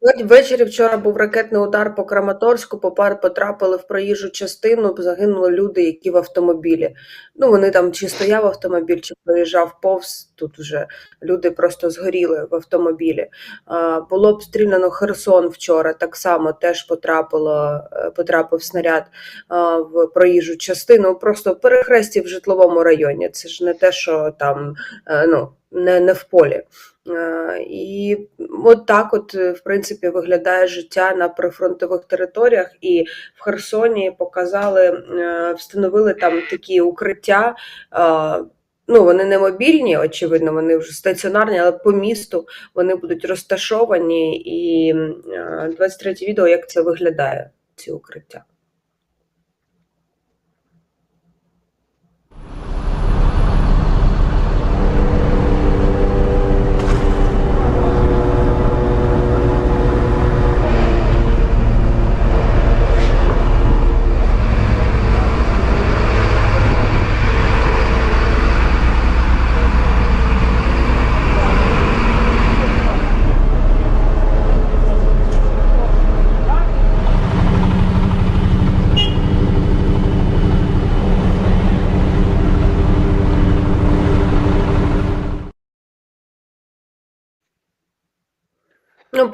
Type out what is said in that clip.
Вве- Ввечері вчора був ракетний удар по Краматорську, попар потрапили в проїжджу частину, загинули люди, які в автомобілі. Ну, вони там чи стояв автомобіль, чи проїжджав повз. Тут вже люди просто згоріли в автомобілі. А, Було обстріляно Херсон вчора. Так само теж потрапило, е, потрапив снаряд а, в проїжджу частину. Просто в перехресті в житловому районі. Це ж не те, що там е, ну, не, не в полі. Е, І от так, от, е, в принципі, виглядає життя на прифронтових територіях. І в Херсоні показали, е, встановили там такі укриття. е, Ну, вони не мобільні, очевидно, вони вже стаціонарні, але по місту вони будуть розташовані. І е, 23 відео, як це виглядає, ці укриття. no